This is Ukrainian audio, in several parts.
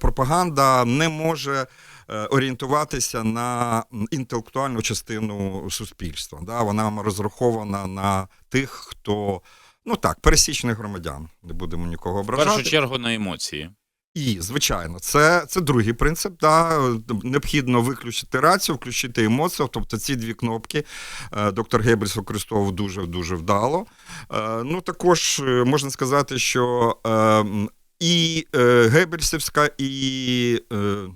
пропаганда не може е, орієнтуватися на інтелектуальну частину суспільства. Да? Вона розрахована на тих, хто. Ну так, пересічних громадян, не будемо нікого В першу чергу на емоції. І, звичайно, це, це другий принцип. Да. Необхідно виключити рацію, включити емоцію. Тобто ці дві кнопки е, доктор Геббельс використовував дуже дуже вдало. Е, Ну, також можна сказати, що е, м, і е, Геббельсівська, і, е,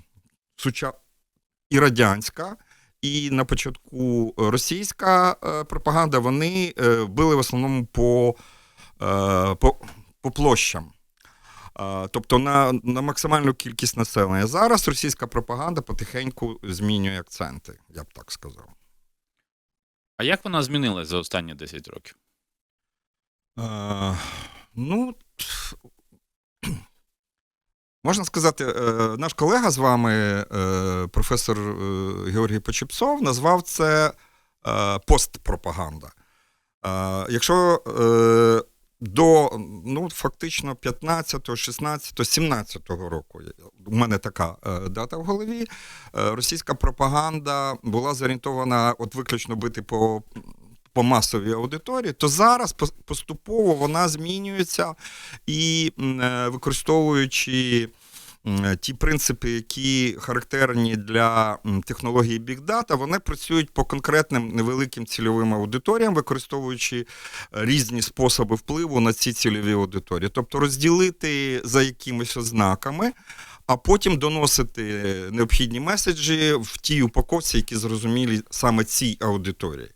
суча... і радянська. І на початку російська е, пропаганда вони е, били в основному по, е, по, по площам. Тобто на, на максимальну кількість населення. Зараз російська пропаганда потихеньку змінює акценти, я б так сказав. А як вона змінилась за останні 10 років? Е, ну, можна сказати, е, наш колега з вами, е, професор е, Георгій Почепцов, назвав це постпропаганда. Якщо до ну, фактично 15, 16, 17 року, у мене така дата в голові, російська пропаганда була зорієнтована от виключно бити по по масовій аудиторії, то зараз поступово вона змінюється і використовуючи ті принципи, які характерні для технології Big Data, вони працюють по конкретним невеликим цільовим аудиторіям, використовуючи е, різні способи впливу на ці цільові аудиторії. Тобто розділити за якимись ознаками. А потім доносити необхідні меседжі в тій упаковці, які зрозумілі саме цій аудиторії.